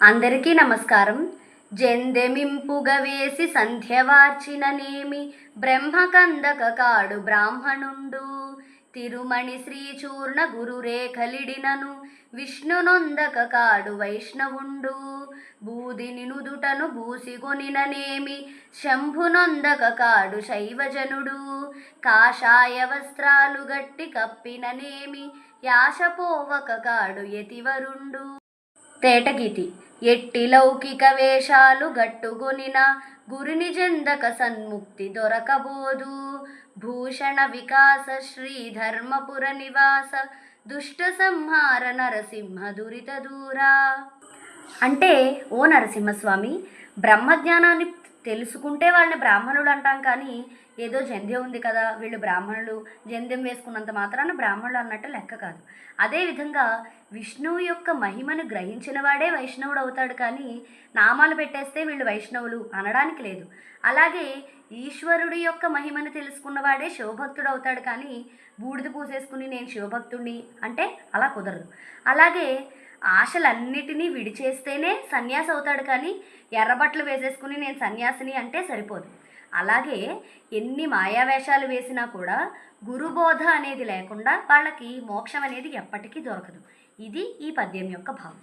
అందరికీ నమస్కారం. జందెమింపుగ వేసి సంధ్యవార్చిననేమి బ్రహ్మకందక కాడు బ్రాహ్మణుండు. తిరుమణి శ్రీచూర్ణ గురురేఖలిడినను విష్ణునొందక కాడు వైష్ణవుండు. బూదిని నుదుటను బూసిగొనిననేమి శంభునొందక కాడు శైవజనుడు. కాషాయ వస్త్రాలు గట్టి కప్పిననేమి యాశపోవక కాడు యతివరుండు. తేటగితి. ఎట్టి లౌకిక వేషాలు గట్టుగొనిన గురిని జందక సన్ముక్తి దొరకబోదు. భూషణ వికాస శ్రీ ధర్మపుర నివాస దుష్ట సంహార నరసింహ దురిత దూరా. అంటే ఓ నరసింహస్వామి బ్రహ్మజ్ఞానాన్ని తెలుసుకుంటే వాళ్ళని బ్రాహ్మణులు అంటాం కానీ ఏదో జంధ్యం ఉంది కదా వీళ్ళు బ్రాహ్మణులు జంధ్యం వేసుకున్నంత మాత్రాన బ్రాహ్మణులు అన్నట్టు లెక్క కాదు. అదేవిధంగా విష్ణువు యొక్క మహిమను గ్రహించిన వాడే వైష్ణవుడు అవుతాడు కానీ నామాలు పెట్టేస్తే వీళ్ళు వైష్ణవులు అనడానికి లేదు. అలాగే ఈశ్వరుడి యొక్క మహిమను తెలుసుకున్నవాడే శివభక్తుడు అవుతాడు కానీ బూడిద పూసేసుకుని నేను శివభక్తుడిని అంటే అలా కుదరదు. అలాగే ఆశలన్నిటినీ విడిచేస్తేనే సన్యాసి అవుతాడు కానీ ఎర్రబట్టలు వేసేసుకుని నేను సన్యాసిని అంటే సరిపోదు. అలాగే ఎన్ని మాయావేషాలు వేసినా కూడా గురుబోధ అనేది లేకుండా వాళ్ళకి మోక్షం అనేది ఎప్పటికీ దొరకదు. ఇది ఈ పద్యం యొక్క భావం.